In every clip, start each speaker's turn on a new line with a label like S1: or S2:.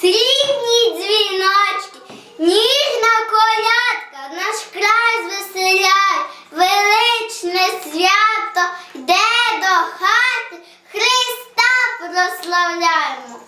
S1: срібні дзвіночки, ніжна колядка, наш край звеселяє, величне свято йде до хати, Христа прославляємо.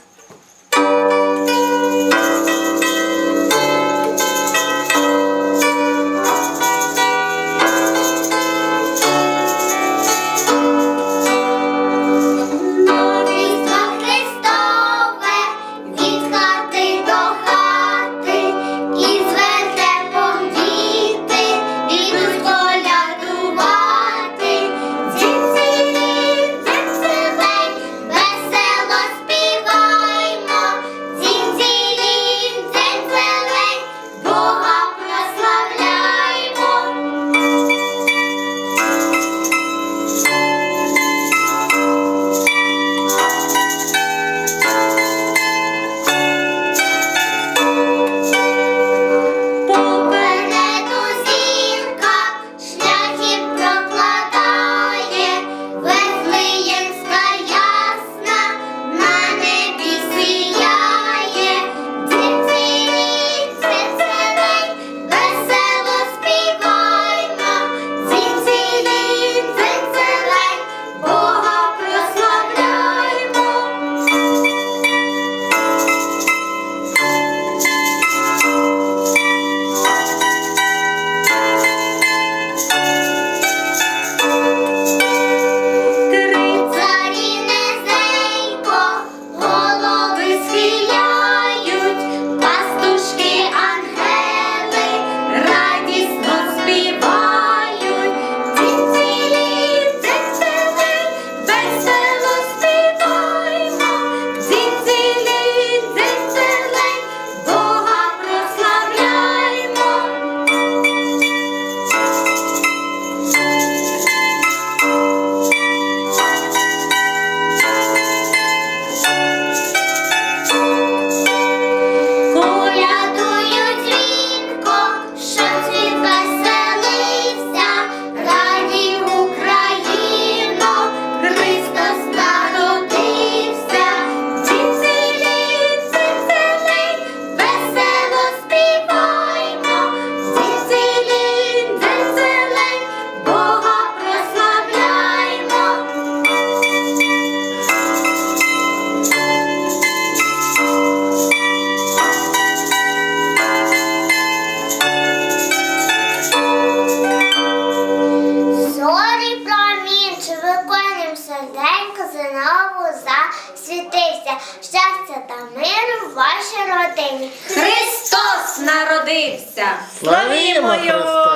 S1: знову засвітився. Щастя та миру в вашій родині.
S2: Христос народився!
S3: Славімо Його!